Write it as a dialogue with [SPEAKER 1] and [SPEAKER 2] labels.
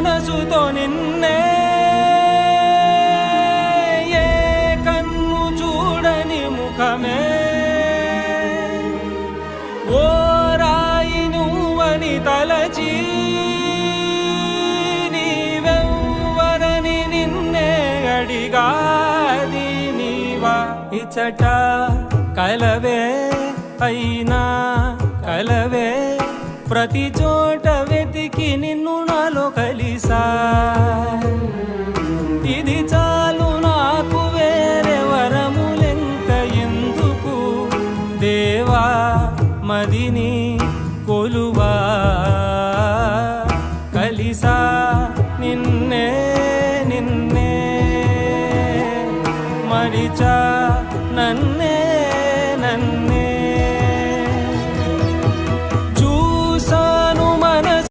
[SPEAKER 1] మనసుతో నిన్నే ఏ కన్ను చూడని ముఖమే? ఓ రాయి నువ్వని తలచి నీవెవ్వరని నిన్నే అడిగాది నీవా ఇచ్చట కలవే అయినా కలవే ప్రతి చోట వెతికి నిన్ను ఇది చాలు నాకు వేరే వరములెంత ఎందుకు? దేవా మదిని కొలువా? కలిసా నిన్నే నిన్నే మరిచా నన్నే